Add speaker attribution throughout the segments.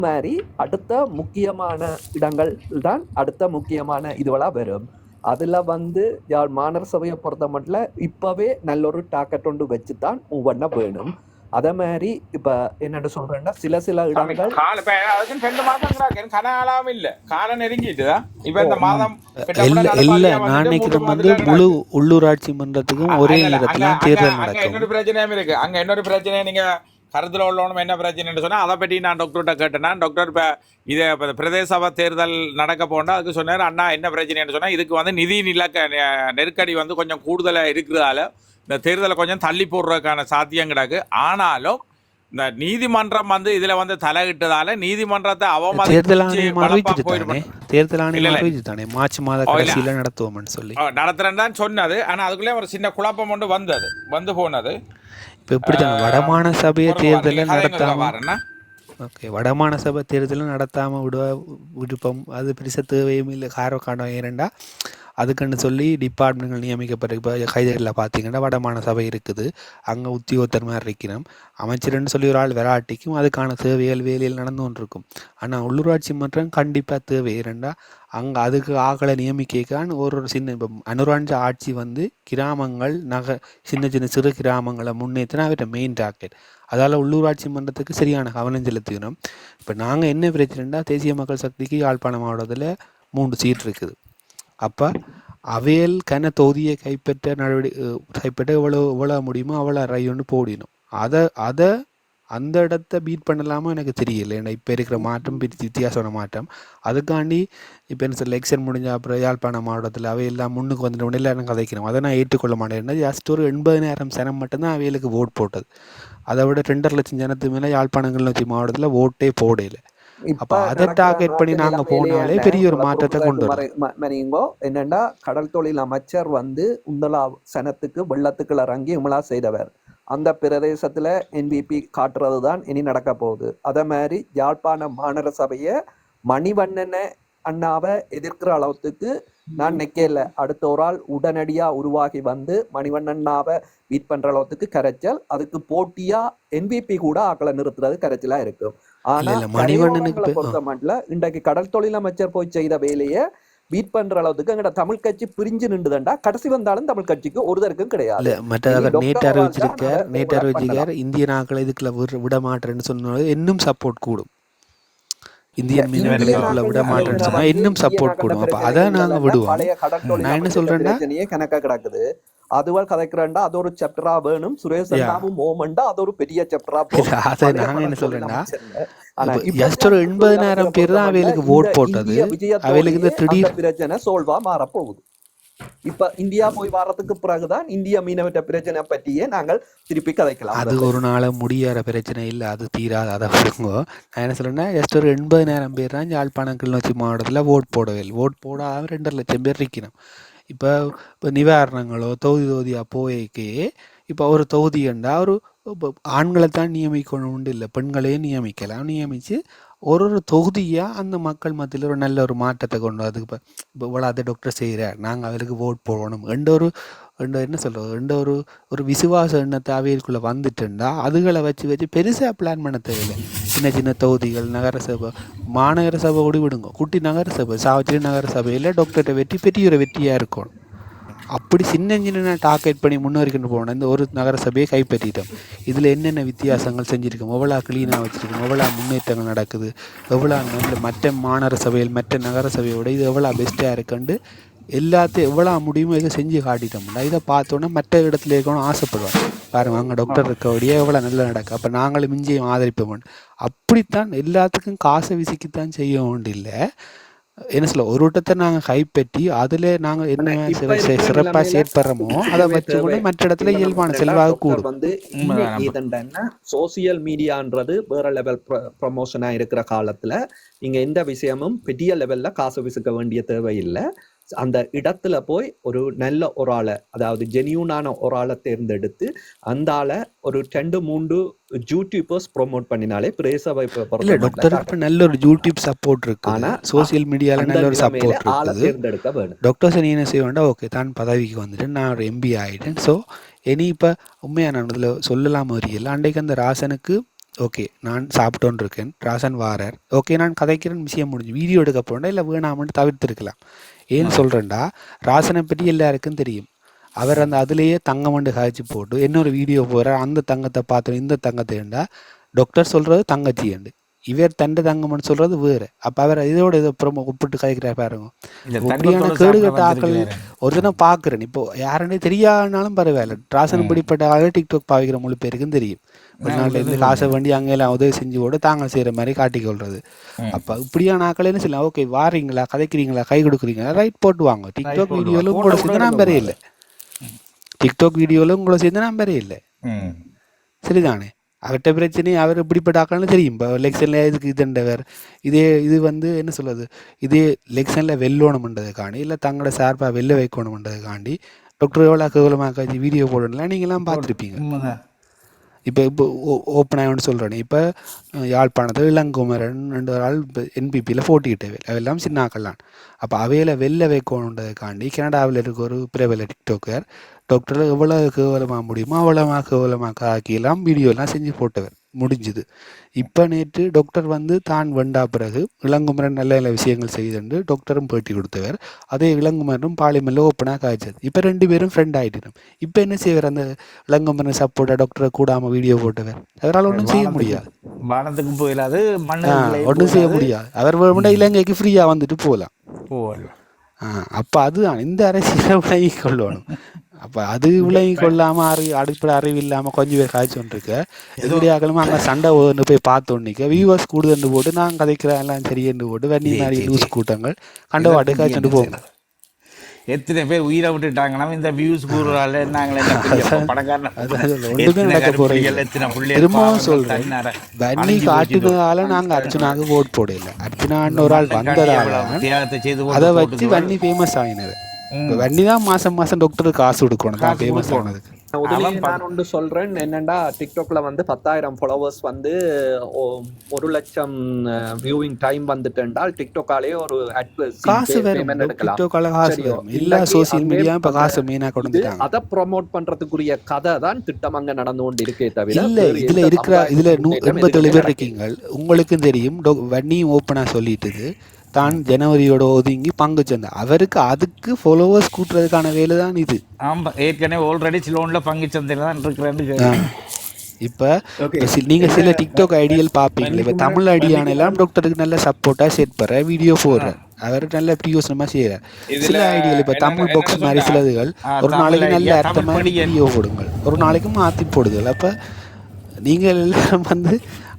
Speaker 1: மாதிரி அடுத்த முக்கியமான இடங்கள் தான் அடுத்த முக்கியமான இதுவெல்லாம் வரும். அதில் வந்து யாழ் மாநகர சபையை பொறுத்த மட்டும் இப்போவே நல்ல ஒரு டாக்கெட் ஒன்று வச்சு தான் ஒவ்வொன்றா வேணும். அதே மாதிரி இப்போ என்னென்னு சொல்கிறேன்னா சில சில இடங்கள்
Speaker 2: கால ரெண்டு மாசம் காலம் இல்ல. காலம் நெருங்கிட்டுதா இப்ப இந்த மாதம்
Speaker 3: இல்ல இல்ல
Speaker 2: மூன்று
Speaker 3: வந்து முழு. உள்ளூராட்சி மன்றத்துக்கும் ஒரே நேரத்துல
Speaker 2: அங்க-
Speaker 3: தேர்தல் நடக்கும்.
Speaker 2: இன்னொரு பிரச்சனையும் இருக்கு. அங்க இன்னொரு பிரச்சனை நீங்க கருத்துல உள்ளவனும் என்ன பிரச்சனைன்னு சொன்னா அதை பற்றி நான் டாக்டர்கிட்ட கேட்டேன்னா டாக்டர் இப்ப இது இப்ப பிரதேச சபை தேர்தல் நடக்க போனா அதுக்கு சொன்னார் அண்ணா என்ன பிரச்சனைன்னு சொன்னா இதுக்கு வந்து நிதி நிலக்க நெருக்கடி வந்து கொஞ்சம் கூடுதலா இருக்கிறதால இந்த தேர்தலை கொஞ்சம் தள்ளி போடுறதுக்கான சாத்தியம் கிடக்கு. ஆனாலும் இந்த நீதிமன்றம் வந்து இதுல வந்து தலையிட்டதால நீதிமன்றத்தை அவமதிச்சு போயிடும்
Speaker 3: தேர்தல் ஆணையம். அறிவிச்சு தானே மார்ச் மாத
Speaker 2: ஓ, இல்ல.
Speaker 3: கடைசியில நடத்துவோம்னு சொல்லி.
Speaker 2: நடத்துறேன்னு தான் சொன்னது. ஆனா அதுக்குள்ளே ஒரு சின்ன குழப்பம் ஒன்று வந்தது. வந்து போனது.
Speaker 3: இப்ப இப்படித்தாங்க வடமாகாண சபையை தேர்தலை நடத்தாம ஓகே வடமாகாண சபை தேர்தலை நடத்தாம விடுவ விருப்பம் அது பெருசா தேவையும் இல்லை. காரணம் காரணம் ஏனண்டா அதுக்குன்னு சொல்லி டிபார்ட்மெண்ட்கள் நியமிக்கப்பட்ட இப்போ கைதறியில் பார்த்தீங்கன்னா வடமான சபை இருக்குது. அங்கே உத்தியோகத்தர் மாதிரி இருக்கிறோம். அமைச்சர்னு சொல்லி ஒரு ஆள் விராட்டிக்கும் அதுக்கான தேவைகள் வேலையில் நடந்து கொண்டிருக்கும். ஆனால் உள்ளூராட்சி மன்றம் கண்டிப்பாக தேவை. ஏனண்டா அங்கே அதுக்கு ஆக்களை நியமிக்கான் ஒரு ஒரு சின்ன இப்போ அனுராஞ்ச ஆட்சி வந்து கிராமங்கள் நக சின்ன சின்ன சிறு கிராமங்களை முன்னேற்றினா அவர்கிட்ட மெயின் டார்கெட் அதால் உள்ளூராட்சி மன்றத்துக்கு சரியான கவனம் செலுத்திக்கணும். இப்போ நாங்கள் என்ன பிரச்சனைனா தேசிய மக்கள் சக்திக்கு யாழ்ப்பாணம் மாவட்டத்தில் மூன்று சீட் இருக்குது. அப்போ அவையல் கன தொகுதியை கைப்பற்ற நடவடிக்கை கைப்பற்ற எவ்வளோ எவ்வளோ முடியுமோ அவ்வளோ ரையொன்று போடினோம். அதை அதை அந்த இடத்த பீட் பண்ணலாமா எனக்கு தெரியல. ஏன்னா இப்போ இருக்கிற மாற்றம் பிரித்து வித்தியாசமான மாற்றம். அதுக்காண்டி இப்போ என்ன சொல்ல எலெக்ஷன் முடிஞ்ச அப்புறம் யாழ்ப்பாணம் மாவட்டத்தில் அவையெல்லாம் முன்னுக்கு வந்துட்டு உடனே எல்லாரும் கதைக்கணும். அதை நான் ஏற்றுக்கொள்ள மாட்டேன். ஜாஸ்ட் ஒரு எண்பதினாயிரம் சனம் மட்டும்தான் அவைகளுக்கு ஓட் போட்டது. அதை விட ரெண்டரை லட்சம் ஜனத்துக்கு மேலே யாழ்ப்பாணங்கள் நோக்கி மாவட்டத்தில் ஓட்டே போடையில அப்ப அதை target பண்ணி நாங்க போனாலே பெரிய ஒரு மாற்றத்தை கொண்டு.
Speaker 1: மணிங்கோ என்னன்னா கடல் தொழில் அமைச்சர் வந்து உந்தலா சனத்துக்கு வெள்ளத்துக்கு இறங்கி உமலா செய்தவர். அந்த பிரதேசத்துல என்பிபி காட்டுறது தான் இனி நடக்க போகுது. அதே மாதிரி யாழ்ப்பாண மாநகர சபையை மணிவண்ணனை அண்ணாவை எதிர்க்கிற அளவுக்கு நான் நிக்கல. அடுத்த ஒரு ஆள் உடனடியா உருவாகி வந்து மணிவண்ணண்ணாவை பீட் பண்ற அளவுக்கு கரைச்சல் அதுக்கு போட்டியா என்பிபி கூட ஆக்களை நிறுத்துறது கரைச்சலா இருக்கும். ஆனா
Speaker 3: இல்ல, மணிவண்ணனுக்கு
Speaker 1: பொறுத்த மட்டும் இன்றைக்கு கடல் தொழில் அமைச்சர் போய் செய்த வேலையை பீட் பண்ற அளவுக்கு எங்கட தமிழ் கட்சி பிரிஞ்சு நின்றுதண்டா? கடைசி வந்தாலும் தமிழ் கட்சிக்கு ஒருதருக்கும் கிடையாது.
Speaker 3: இல்ல மற்ற
Speaker 1: இனி
Speaker 3: அவர் நேற்று அறிவிச்சிருக்கார் நேற்று அறிவிச்சிருக்கார் இந்திய நாட்களை இதுக்குள்ள விட விட மாட்டேன்னு சொன்னது இன்னும் சப்போர்ட் கூடும். இந்தியன் மீனவர்களை விட மாட்டேன்னு சொன்னா இன்னும் சப்போர்ட் கூடும் அப்ப அதை நாங்க விடுவோம். நான் என்ன சொல்றேன்னா
Speaker 1: கணக்கா கிடக்குது. அதுவா கதைக்கிறேன்டா அது ஒரு சாப்டரா வேணும். சுரேஷ். அண்ணாவும் மோமண்டா அது ஒரு பெரிய சாப்டரா
Speaker 3: அதை நாங்க என்ன சொல்றேன்னா, just ஒரு 80,000 பேர் தான் அவைகளுக்கு vote போட்டது. அவைகளுக்கு இந்த திடீர்-
Speaker 1: பிரச்சனை சோல்வா மாற போகுது இப்ப இந்தியா போய் வர்றதுக்கு பிறகுதான் இந்திய மீனவற்ற பிரச்சனை பற்றியே நாங்கள் திருப்பி கதைக்கலாம்.
Speaker 3: அது ஒரு நாள முடியாத பிரச்சனை இல்லை அது தீராது அதை விடுங்க. நான் என்ன சொல்றேன்னா ஜஸ்ட் ஒரு எண்பதினாயிரம் பேர் தான் யாழ்ப்பாணம் கிளிநொச்சி மாவட்டத்தில் ஓட் போடவே ஓட் போடாம ரெண்டரை லட்சம் பேர் இருக்கணும் இப்போ இப்போ நிவாரணங்களோ தொகுதி தொகுதியாக போய்க்கே இப்போ ஒரு தொகுதி என்றால் ஒரு ஆண்களை தான் நியமிக்கணும் உண்டு இல்லை பெண்களையும் நியமிக்கலாம் நியமித்து ஒரு ஒரு தொகுதியாக அந்த மக்கள் மத்தியில் ஒரு நல்ல ஒரு மாற்றத்தை கொண்டு வந்து இப்போ இப்போ இவ்வளோ அதை டாக்டர் செய்கிறார் நாங்கள் அவருக்கு ஓட் போடணும் எந்த ஒரு எந்த என்ன சொல்கிறது எந்த ஒரு ஒரு விசுவாச எண்ணத்தை அவைகளுக்குள்ளே வந்துட்டுருந்தா அதுகளை வச்சு வச்சு பெருசாக பிளான் பண்ண தேவையில்லை. சின்ன சின்ன தொகுதிகள் நகர சபை மாநகர சபை கூட விடுங்க. குட்டி நகர சபை நகரசபையில் நகர சபையில் டாக்டர்கிட்ட வெற்றி பெரிய ஒரு வெற்றியாக இருக்கணும். அப்படி சின்ன சின்ன டார்கெட் பண்ணி முன்னேறிக்கிட்டு போனோம் இந்த ஒரு நகர சபையை கைப்பற்றிட்டோம். இதில் என்னென்ன வித்தியாசங்கள் செஞ்சுருக்கோம்? எவ்வளோ க்ளீனாக வச்சுருக்கோம்? எவ்வளோ முன்னேற்றங்கள் நடக்குது? எவ்வளோ நல்ல மற்ற மாநகர சபையில் மற்ற நகர சபையோட இது எவ்வளோ பெஸ்ட்டாக இருக்குன்னு எல்லாத்தையும் எவ்வளோ முடியுமோ இதை செஞ்சு காட்டிட்டோம்னா இதை பார்த்தோன்னே மற்ற இடத்துல இருக்கணும் ஆசைப்படுவாங்க பாருங்க அங்கே டாக்டர் இருக்கபடியே எவ்வளோ நல்லா நடக்கும் அப்போ நாங்களும் மிஞ்சியும் ஆதரிப்போம். அப்படித்தான் எல்லாத்துக்கும் காசை விசிக்கித்தான் செய்ய வேண்டிய இல்லை என்ன சொல்ல ஒரு வட்டத்தை நாங்கள் கைப்பற்றி அதில் நாங்கள் என்ன
Speaker 1: இப்ப
Speaker 3: சிற-
Speaker 1: இருக்கிற
Speaker 3: சிற- சிறப்பா
Speaker 1: நிலைமையில
Speaker 3: செயற்படுறோமோ அதை
Speaker 1: தேவை.
Speaker 3: வச்சுக்கொண்டு மற்ற இடத்துல இயல்பான
Speaker 1: டாக்டர்
Speaker 3: கூடும்
Speaker 1: வந்து. ஏதண்டா சோசியல் மீடியான்றது வேற லெவல் ப்ரொமோஷனா இருக்கிற காலத்துல இங்க எந்த விஷயமும் பெரிய லெவல்ல காசு விசுக்க வேண்டிய தேவையில்லை அந்த இடத்துல போய் ஒரு நல்ல ஒரு ஆளை அதாவது ஜெனியூனான ஒரு ஆளை தேர்ந்தெடுத்து அந்த ஆளை ஒரு ரெண்டு மூன்று யூடியூபர்ஸ் ப்ரோமோட் பண்ணினாலே பிரேசவை
Speaker 3: இல்ல டாக்டர் இப்ப நல்ல ஒரு யூடியூப் சப்போர்ட் இருக்கு
Speaker 1: ஆனா,
Speaker 3: சோசியல் மீடியால நல்ல ஒரு சப்போர்ட்
Speaker 1: ஆளை தேர்ந்தெடுக்க வேணும்.
Speaker 3: டாக்டர் சனி என்ன செய்ய வேண்டாம் ஓகே தான் பதவிக்கு வந்துட்டேன் நான் ஒரு எம்பி ஆகிட்டேன் ஸோ இனி இப்போ உண்மையாக நான் இதில் சொல்லலாம் வரியல அன்றைக்கு அந்த ராசனுக்கு ஓகே நான் சாப்பிட்டோன்னு இருக்கேன். ராசன் வாரர். ஓகே நான் கதைக்கிறேன் விஷயம் முடிஞ்சு. வீடியோ எடுக்க போறேன் இல்லை வேணாமன்னு தவிர்த்திருக்கலாம். ஏன்னு சொல்கிறேன்டா ராசனை பற்றி எல்லாருக்கும் தெரியும். அவர் அந்த அதுலேயே தங்கம் மண்டு காய்ச்சி போட்டு இன்னொரு வீடியோ போகிறார் அந்த தங்கத்தை பார்த்து இந்த தங்கத்தை ஏண்டா? டாக்டர் சொல்கிறது தங்கச்சி ஏண்டு. இவர் தண்டை தங்கம்னு சொல்கிறது வேறு. அப்போ அவர் இதோட இதை அப்புறம் ஒப்பிட்டு காய்க்கிறார் பாருங்க. இப்படியான கேடுகட்ட ஆக்கள். ஒரு தினம் பார்க்குறேன். இப்போ யாருன்னே தெரியாதனாலும் பரவாயில்ல. ராசன் பிடிப்பட்ட ஆளே டிக்டாக் பாவிக்கிற முழு பேருக்கும் தெரியும். வெளிநாட்டுல இருந்து காசை வேண்டி அங்கே எல்லாம் உதவி செஞ்சு கூட தாங்க செய்கிற மாதிரி காட்டிக்கொள்றது அப்போ இப்படியான ஆக்கள் என்ன சொல்லலாம் ஓகே வாரீங்களா? கதைக்கிறீங்களா? கை கொடுக்குறீங்களா? ரைட் போட்டு வாங்க டிக்டாக் வீடியோவில் உங்களோட சேர்ந்து நம்பரே இல்லை. டிக்டாக் வீடியோவில் உங்களோட சேர்ந்து நம்பரே இல்லை. சரிதானே? அவர்கிட்ட பிரச்சனை அவர் இப்படிப்பட்ட ஆக்கள்னு தெரியும். இப்போ எலெக்ஷனில் இதுக்கு இதுண்டவர் இதே இது வந்து என்ன சொல்றது? இதே எலெக்ஷனில் வெல்லணுமன்றதுக்காண்டி இல்லை தங்களோட சார்பாக வெளில வைக்கணுமன்றதுக்காண்டி டாக்டர் எவ்வளோ கேவலமாக வீடியோ போடணும்லாம் நீங்களாம் பார்த்துருப்பீங்க. இப்போ இப்போ ஓப்பனாக ஒன்று சொல்கிறேன் இப்போ யாழ்ப்பாணத்தில் இளங்குமரன் ரெண்டு ஆள் இப்போ என்பிபியில் போட்டிக்கிட்டே அவெல்லாம் சின்னாக்கள்லான் அப்போ அவையில் வெளில வைக்கணுன்றதுக்காண்டி கனடாவில் இருக்க ஒரு பிரபல டிக்டோக்கர் டாக்டர் எவ்வளோ கேவலமாக முடியுமோ அவ்வளோமா கேவலமாக ஆக்கியெல்லாம் வீடியோலாம் செஞ்சு போட்டவர். முடிஞ்சுது. இப்போ நேற்று டாக்டர் வந்து தான் வந்தா பிறகு இளங்குமரன் நல்ல நல்ல விஷயங்கள் செய்துண்டு டாக்டரும் பேட்டி கொடுத்தவர். அதே இளங்குமரனும் பாலிமல்ல ஓப்பனாக காய்ச்சது இப்போ ரெண்டு பேரும் ஃப்ரெண்ட் ஆகிட்டோம் இப்போ என்ன செய்வார் அந்த இளங்குமரன் சப்போர்ட்டாக டாக்டரை கூடாமல் வீடியோ போட்டவர்? அவரால் ஒன்றும் செய்ய முடியாது.
Speaker 2: வானத்துக்கு போயிடாது
Speaker 3: ஒன்றும் செய்ய முடியாது. அவர் வேணும்னா இலங்கைக்கு ஃப்ரீயாக வந்துட்டு போகலாம்.
Speaker 2: போகல
Speaker 3: ஆ அப்போ அதுதான் இந்த அரசியலை விலகி கொள்ளணும். அப்போ அது விலகி கொள்ளாமல் அறிவு அடிப்படை அறிவு இல்லாமல் கொஞ்சம் பேர் காய்ச்சி கொண்டிருக்க. எதிரியாக்களும் அங்கே சண்டை ஒன்று போய் பார்த்தோன்னிக்க வியூவர்ஸ் கூடுதல் போட்டு நான் கதைக்கிறேன் எல்லாம் சரியென்று போட்டு வன்னி மாதிரி லூஸ் கூட்டங்கள். கண்டவாட்டு காய்ச்சிட்டு போங்க
Speaker 2: எத்தனை பேர் உயிரை விட்டுட்டாங்கன்னா இந்த வியூஸ் கூறுறால நாங்களே
Speaker 3: திரும்பவும் சொல்றேன்.
Speaker 2: போச்சுதோ.
Speaker 3: காட்டுனதால நாங்கள் அர்ச்சனாவுக்கு ஓட் போடல. அர்ச்சனான்னு ஒரு ஆள் வந்ததால அதை வச்சு. வன்னி ஃபேமஸ் ஆகினது வன்னி தான் மாசம் மாசம் டாக்டருக்கு காசு கொடுக்கணும். தான் ஃபேமஸ் ஆனதுக்கு.
Speaker 1: நான் ஒன்று சொல்றேன். என்னண்டா டிக்டாக்ல வந்து பத்தாயிரம் ஃபாலோவர்ஸ் வந்து ஒரு லட்சம் வியூவிங் டைம் வந்துட்டுண்டால் டிக்டாக்காலே ஒரு
Speaker 3: காசு டிக்டாக்கால காசு
Speaker 1: இல்லாட்டி
Speaker 3: சோசியல் மீடியா இப்போ காசு
Speaker 1: இது
Speaker 3: வந்துட்டாங்க
Speaker 1: அதை ப்ரொமோட் பண்றதுக்குரிய கதை தான் திட்டம் அங்க நடந்து கொண்டு இருக்கே தவிர
Speaker 3: இல்ல இதுல இருக்கிற இதுல எண்பத்தேழு பேர். இருக்கீங்க. உங்களுக்கும் தெரியும். டொ- வன்னியும் ஓப்பனா சொல்லிட்டுது. தான் ஜனவரியோட ஒதுங்கி பங்கு சந்தை அவருக்கு அதுக்கு ஃபாலோவர்ஸ் கூட்டுறதுக்கான வேலை தான் இது.
Speaker 2: ஆமா ஏற்கனவே ஆல்ரெடி சிலோன்ல பங்கு சந்தையில தான் இருக்கிறேன்னு.
Speaker 3: இப்ப இப்ப சி- நீங்க சில டிக்டாக் ஐடியல் பாப்பீங்களா இப்ப தமிழ் ஐடியான எல்லாம் டாக்டருக்கு நல்ல சப்போர்ட்டா செட் பண்ற வீடியோ போடுற. அவர் நல்ல பிரியோசனமா செய்யறார் சில ஐடியல் இப்ப தமிழ் பாக்ஸ் மாதிரி? சிலதுகள் ஒரு நாளைக்கு நல்ல
Speaker 2: idea,
Speaker 3: அர்த்தமா
Speaker 2: தமிழ் படிக்க.
Speaker 3: வீடியோ போடுங்கள். ஒரு நாளைக்கு மாத்தி போடுதல் அப்ப நீங்கள் எல்லாரும் வந்து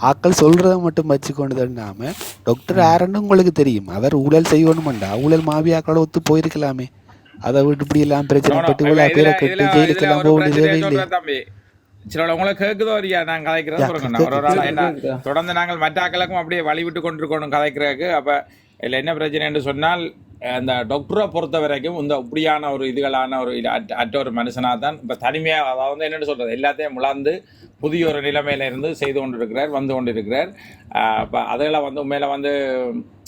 Speaker 3: ஆக்கள் சொல்றதை மட்டும் வச்சுக்கொண்டு தண்டாம டாக்டர் யாருன்னு உங்களுக்கு தெரியும். அவர் ஊழல் செய்யணுமெண்டா. ஊழல் மாவியாக்களோட ஒத்து போயிருக்கலாமே. அதை விட்டு இப்படி எல்லாம் பிரச்சனை. பட்டு
Speaker 2: இப்ப
Speaker 3: இவ்வளவு பேரை கட்டு ஜெயிலுக்கு எல்லாம் போக வேண்டிய தேவையில்லை
Speaker 2: சொல்றேன் தம்பி. சில உங்களுக்கு கேக்குதோ இல்லையா? என்ன
Speaker 1: கேக்குது.
Speaker 2: தொடர்ந்து நாங்கள் மற்ற ஆக்களுக்கும் அப்படியே வழி விட்டு கொண்டிருக்கணும் கதைக்கிறதுக்கு. அப்ப இதில் என்ன பிரச்சனை என்று சொன்னால் அந்த டாக்டரை பொறுத்த வரைக்கும் இந்த இப்படியான ஒரு இதுகளான ஒரு இது அற்ற- அற்ற ஒரு மனுஷனாக தான் இப்போ தனிமையாக அதாவது வந்து என்னென்னு சொல்கிறது எல்லாத்தையும் முளந்து புதிய ஒரு நிலைமையில இருந்து செய்து கொண்டிருக்கிறார் வந்து கொண்டிருக்கிறார். இப்போ அதெல்லாம் வந்து உண்மையில வந்து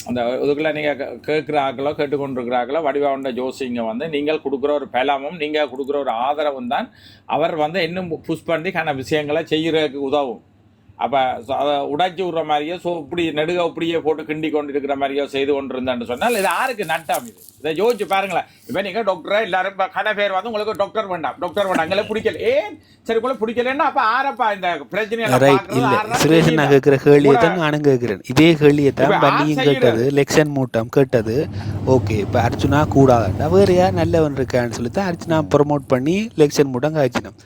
Speaker 2: அந்த இதுக்குள்ள நீங்கள் கேட்குற ஆக்களோ கேட்டுக்கொண்டிருக்கிற ஆக்களோ வடிவாண்ட ஜோசிங்க வந்து நீங்கள் கொடுக்குற ஒரு பலமும் நீங்கள் கொடுக்குற ஒரு ஆதரவும் தான் அவர் வந்து இன்னும் புஷ் பண்ணி கான விஷயங்களை செய்கிறதுக்கு உதவும். அப்போ அதை உடைச்சி விடுற மாதிரியோ ஸோ இப்படி நெடுக இப்படியே போட்டு கிண்டி கொண்டு இருக்கிற மாதிரியோ செய்து கொண்டு இருந்தான்னு சொன்னால் இது யாருக்கு நட்டம் இது? இதை யோசிச்சு பாருங்களேன். இப்போ நீங்கள் டாக்டரை எல்லாரும் இப்போ கடை பேர் வந்து உங்களுக்கு டாக்டர் வேண்டாம். டாக்டர் வேண்டாம். எங்களை பிடிக்கல. ஏன்? சரி கூட பிடிக்கலன்னா அப்போ ஆரப்பா இந்த பிரச்சனையை
Speaker 3: சுரேஷன் நான் கேட்குற கேள்வியை தான் நானும் கேட்குறேன். இதே கேள்வியை தான்
Speaker 2: ஆர்
Speaker 3: கேட்டது லெக்ஷன் மூட்டம் கேட்டது. ஓகே இப்போ அர்ச்சுனா கூடாதுண்டா வேறு யார் நல்லவன் இருக்கான்னு சொல்லி தான் அர்ச்சுனா ப்ரொமோட் பண்ணி லெக்ஷன் மூட்டம் காய்ச்சினோம்.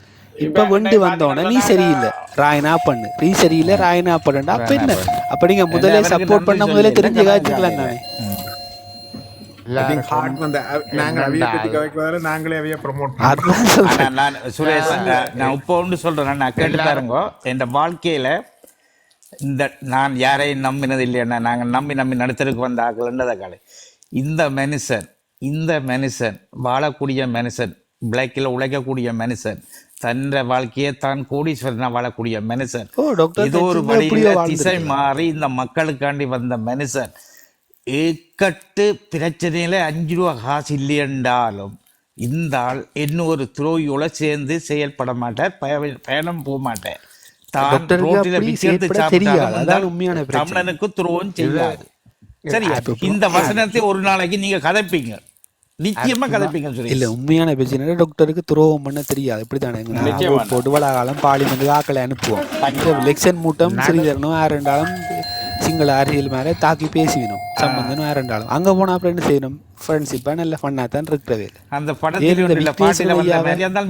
Speaker 3: இப்போ வண்டு வந்தோடனே நீ சரியில்லை. ராயனா பண்ணு. நீ சரியில்லை ராயனா பண்ணுடா அப்ப என்ன அப்ப நீங்க முதல்ல சப்போர்ட் பண்ண முதல்ல தெரிஞ்சு காய்ச்சிக்கலாம் தானே
Speaker 2: வாழ்க்கையில இந்த நான் யாரையும் நம்பினது இல்லையா நாங்கள் நம்பி நம்பி நடத்துறதுக்கு வந்த ஆக்கலன்றதை காலை? இந்த மனுஷன் இந்த மனுஷன் வாழக்கூடிய மனுஷன் பிளாக்கில் உழைக்கக்கூடிய மனுஷன் தன் வாழ்க்கையை தான் கோடீஸ்வரனா வாழக்கூடிய மனுஷன். ஏதோ ஒரு வழியில. திசை மாறி இந்த மக்களுக்காண்டி வந்த மனுஷன். ஏக்கட்டு பிரச்சனையில அஞ்சு ரூபா காசு இல்லையென்றாலும் இந்த ஆள் இன்னும் ஒரு துரோகியோட சேர்ந்து செயல்பட மாட்டார் பய பயணம் போக மாட்டார். தான் ரோட்டில சாப்பிட்டாலும். தமிழனுக்கு துரோகம் செய்யாது.
Speaker 3: இப்போ-
Speaker 2: இந்த வசனத்தை ஒரு நாளைக்கு நீங்க கதைப்பீங்க. நிச்சயமா கதைப்பீங்க சொல்லி
Speaker 3: இல்ல உண்மையான பிரச்சனை டாக்டருக்கு துரோகம் பண்ண தெரியாது. இப்படித்தானே? போட்டு வளாகாலம் பார்லிமெண்ட் ஆக்களை அனுப்புவோம். எலெக்ஷன் மூட்டம் ஸ்ரீதரனும் ஆரண்டாலும் சிங்கள அரசியல் மேல தாக்கி பேசிவினோம் சம்பந்தனும் ஆரண்டாலும் அங்க போனா அப்புறம் என்ன செய்யணும்? ஃப்ரெண்ட்ஷிப்பா நல்ல ஃபன்னா தான் இருக்கவே இல்லை
Speaker 2: அந்த படத்தில்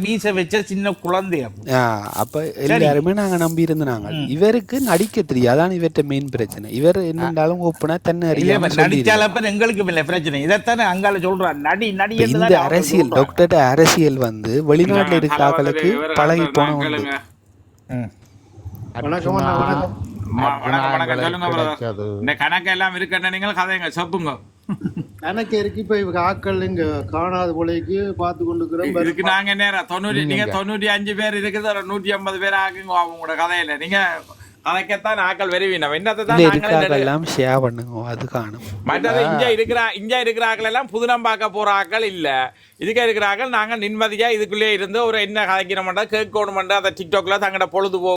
Speaker 2: மீச வச்ச சின்ன குழந்தை அப்போ.
Speaker 3: எல்லாருமே நாங்க நம்பி இருந்தாங்க இவருக்கு நடிக்க தெரியாது அதான் இவர்கிட்ட மெயின் பிரச்சனை. இவர் என்னண்டாலும் ஓப்பனா தன்னை அறியாம
Speaker 2: நடிச்சாலப்ப எங்களுக்கு இல்லை பிரச்சனை. இதைத்தானே அங்கால சொல்றான். நடி நடி
Speaker 3: இந்த அரசியல். டாக்டர் அரசியல் வந்து வெளிநாட்டுல இருக்க ஆட்களுக்கு பழகி போன.
Speaker 4: வணக்கம். வணக்கம்.
Speaker 2: இந்த கணக்கு எல்லாம் இருக்குன்னு நீங்கள் கதைங்க செப்புங்க.
Speaker 5: எனக்கு இருக்கு இப்ப இவங்க ஆட்கள் இங்க காணாத போலைக்கு பார்த்து கொண்டு
Speaker 2: இதுக்கு நாங்க நேரம் தொண்ணூறு நீங்க தொண்ணூற்றி அஞ்சு பேர் இருக்குது ஒரு நூற்றி ஐம்பது பேர் ஆகுங்க அவங்களோட கதையில. நீங்க கதைக்கத்தான் ஆக்கள் வருவீனம் என்னத்தை
Speaker 3: இல்ல
Speaker 2: தான்
Speaker 3: இருக்க
Speaker 2: நாங்களே
Speaker 3: ஆட்கள் எல்லாம் ஷேர் பண்ணுங்க அது காணும்.
Speaker 2: மற்றது இங்க இருக்கிற இங்க இருக்கிற ஆக்கள் எல்லாம் புதுனம் பார்க்க போற ஆக்கள் இல்ல. இதுக்கு இருக்கிற ஆக்கள் நாங்க நிம்மதியா இதுக்குள்ளே இருந்து ஒரு என்ன கதைக்கிறோம்டா கேட்கணுமெண்டா அதை டிக்டாக்ல தங்கட பொழுதுபோக்கு